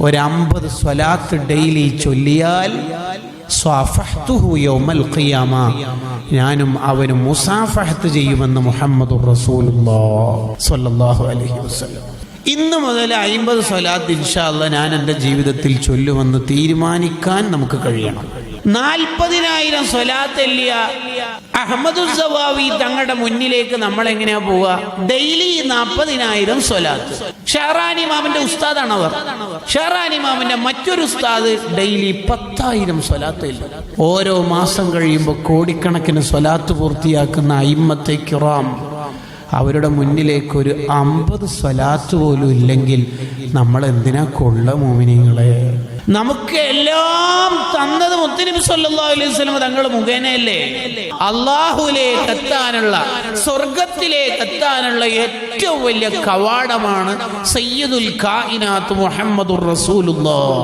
ഒരമ്പത് സ്വലാത്ത് ഡെയിലി ചൊല്ലിയാൽ ഞാനും അവനും മുസാഫഹത്ത് ചെയ്യുമെന്ന് മുഹമ്മദ് അലൈഹി വസല്ലം. ഇന്ന് മുതൽ അയിമ്പത് സ്വലാത്ത് ഇൻഷാല്ല ഞാൻ എന്റെ ജീവിതത്തിൽ ചൊല്ലുമെന്ന് തീരുമാനിക്കാൻ നമുക്ക് കഴിയണം. നാൽപ്പതിനായിരം സ്വലാത്ത് എല്ലിയ അഹമ്മദുസവാവി തങ്ങളുടെ മുന്നിലേക്ക് നമ്മൾ എങ്ങനെയാ പോവുക? ഡെയിലി നാൽപ്പതിനായിരം സ്വലാത്ത്. ഷെഹറാനി മാമിന്റെ ഉസ്താദാണ് അവർ ഷെഹറാനി മാമിന്റെ മറ്റൊരു ഉസ്താദ് ഡെയിലി പത്തായിരം സ്വലാത്ത് ഓരോ മാസം കഴിയുമ്പോൾ കോടിക്കണക്കിന് സ്വലാത്ത് പൂർത്തിയാക്കുന്ന അയിമ്മത്തെ കിറാം. അവരുടെ മുന്നിലേക്ക് ഒരു അമ്പത് സ്വലാത്ത് പോലും ഇല്ലെങ്കിൽ നമ്മൾ എന്തിനാ കൊള്ള മോമിനിങ്ങളെ? നമുക്ക് എല്ലാം തന്നത് മുത്തനബി സല്ലല്ലാഹു അലൈഹി വസല്ലം തങ്ങൾ മുഖേനയല്ലേ? അള്ളാഹുലേക്ക് എത്താനുള്ള സ്വർഗത്തിലേക്ക് എത്താനുള്ള ഏറ്റവും വലിയ കവാടമാണ് സയ്യിദുൽ കായിനാത്ത് മുഹമ്മദുർ റസൂലുള്ളാഹ്